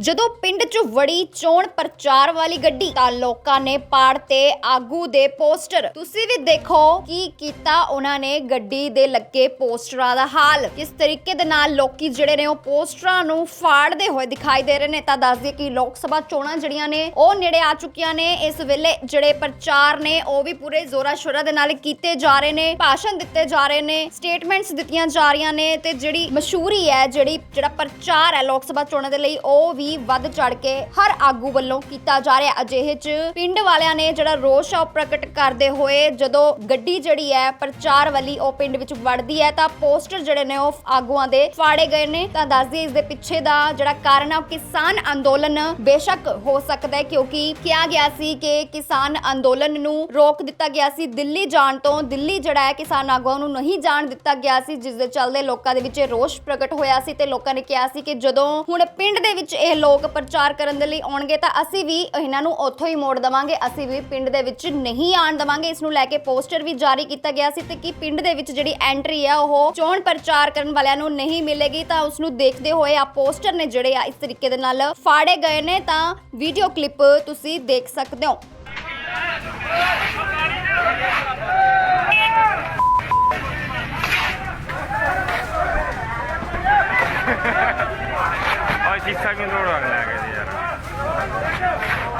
ਜਦੋਂ ਪਿੰਡ 'ਚ ਵੜੀ ਚੋਣ ਪ੍ਰਚਾਰ ਵਾਲੀ ਗੱਡੀ, ਤਾਂ ਲੋਕਾਂ ਨੇ ਪਾੜ ਤੇ ਆਗੂ ਦੇ ਪੋਸਟਰ। ਤੁਸੀਂ ਵੀ ਦੇਖੋ ਕੀ ਕੀਤਾ ਉਹਨਾਂ ਨੇ ਗੱਡੀ ਦੇ ਲੱਗੇ ਪੋਸਟਰਾਂ ਦਾ ਹਾਲ। ਕਿਸ ਤਰੀਕੇ ਦੇ ਨਾਲ ਲੋਕੀ ਜਿਹੜੇ ਨੇ ਉਹ ਪੋਸਟਰਾਂ ਨੂੰ ਫਾੜਦੇ ਹੋਏ ਦਿਖਾਈ ਦੇ ਰਹੇ ਨੇ, ਤਾਂ ਦੱਸ ਦਈਏ ਕਿ ਲੋਕ ਸਭਾ ਚੋਣਾਂ ਜਿਹੜੀਆਂ ਨੇ, ਉਹ ਨੇੜੇ ਆ ਚੁੱਕੀਆਂ ਨੇ। ਇਸ ਵੇਲੇ ਜਿਹੜੇ ਪ੍ਰਚਾਰ ਨੇ, ਉਹ ਵੀ ਪੂਰੇ ਜ਼ੋਰਾ ਸ਼ੋਰਾ ਦੇ ਨਾਲ ਕੀਤੇ ਜਾ ਰਹੇ ਨੇ, ਭਾਸ਼ਣ ਦਿੱਤੇ ਜਾ ਰਹੇ ਨੇ, ਸਟੇਟਮੈਂਟਸ ਦਿੱਤੀਆਂ ਜਾ ਰਹੀਆਂ ਨੇ, ਤੇ ਜਿਹੜੀ ਮਸ਼ਹੂਰੀ ਹੈ, ਜਿਹੜੀ, ਜਿਹੜਾ ਪ੍ਰਚਾਰ ਹੈ ਲੋਕ ਸਭਾ ਚੋਣਾਂ ਦੇ ਲਈ, ਉਹ ਵੀ ਵੱਧ ਚੜ ਕੇ ਹਰ ਆਗੂ ਵੱਲੋਂ ਕੀਤਾ ਜਾ ਰਿਹਾ। ਅਜਿਹੇ ਚ ਪਿੰਡ ਵਾਲਿਆਂ ਨੇ ਜਿਹੜਾ ਰੋਸ਼ ਆ ਪ੍ਰਗਟ ਕਰਦੇ ਹੋਏ ਜਦੋਂ ਗੱਡੀ ਜਿਹੜੀ ਹੈ, ਪ੍ਰਚਾਰ ਵਾਲੀ ਉਹ ਪਿੰਡ ਵਿੱਚ ਵੜਦੀ ਹੈ, ਤਾਂ ਪੋਸਟਰ ਜਿਹੜੇ ਨੇ ਉਹ ਆਗੂਆਂ ਦੇ ਫਾੜੇ ਗਏ ਨੇ। ਤਾਂ ਦੱਸ ਇਸ ਦੇ ਪਿੱਛੇ ਦਾ ਜਿਹੜਾ ਕਾਰਨ ਹੈ ਕਿਸਾਨ ਅੰਦੋਲਨ ਬੇਸ਼ੱਕ ਹੋ ਸਕਦਾ ਹੈ, ਕਿਉਂਕਿ ਕਿਹਾ ਗਿਆ ਸੀ ਕਿ ਕਿਸਾਨ ਅੰਦੋਲਨ ਨੂੰ ਰੋਕ ਦਿੱਤਾ ਗਿਆ ਸੀ। ਦਿੱਲੀ ਜਾਣ ਤੋਂ, ਦਿੱਲੀ ਜਿਹੜਾ ਹੈ, ਕਿਸਾਨ ਆਗੂਆਂ ਨੂੰ ਨਹੀਂ ਜਾਣ ਦਿੱਤਾ ਗਿਆ ਸੀ, ਜਿਸ ਦੇ ਚੱਲਦੇ ਲੋਕਾਂ ਦੇ ਵਿੱਚ ਇਹ ਰੋਸ਼ ਪ੍ਰਗਟ ਹੋਇਆ ਸੀ ਤੇ ਲੋਕਾਂ ਨੇ ਕਿਹਾ ਸੀ ਕਿ ਜਦੋਂ ਹੁਣ ਪਿੰਡ ਦੇ ਵਿੱਚ ਇਹ ਲੋਕ ਪ੍ਰਚਾਰ ਕਰਨ ਦੇ ਲਈ ਆਉਣਗੇ ਤਾਂ ਅਸੀਂ ਵੀ ਇਹਨਾਂ ਨੂੰ ਉੱਥੋਂ ਹੀ ਮੋੜ ਦਵਾਂਗੇ। ਅਸੀਂ ਵੀ ਪਿੰਡ ਦੇ ਵਿੱਚ ਨਹੀਂ ਆਣ ਦਵਾਂਗੇ। ਇਸ ਨੂੰ ਲੈ ਕੇ ਪੋਸਟਰ ਵੀ ਜਾਰੀ ਕੀਤਾ ਗਿਆ ਸੀ ਤੇ ਕਿ ਪਿੰਡ ਦੇ ਵਿੱਚ ਜਿਹੜੀ ਐਂਟਰੀ ਹੈ ਉਹ ਚੋਣ ਪ੍ਰਚਾਰ ਕਰਨ ਵਾਲਿਆਂ ਨੂੰ ਨਹੀਂ ਮਿਲੇਗੀ ਤਾਂ ਉਸ ਨੂੰ ਦੇਖਦੇ ਹੋਏ ਆ ਪੋਸਟਰ ਨੇ ਜਿਹੜੇ ਆ, ਇਸ ਤਰੀਕੇ ਦੇ ਨਾਲ ਫਾੜੇ ਗਏ ਨੇ ਤਾਂ ਵੀਡੀਓ ਕਲਿੱਪ ਤੁਸੀਂ ਦੇਖ ਸਕਦੇ ਹੋ। તીસા કિલો લાગે છે યાર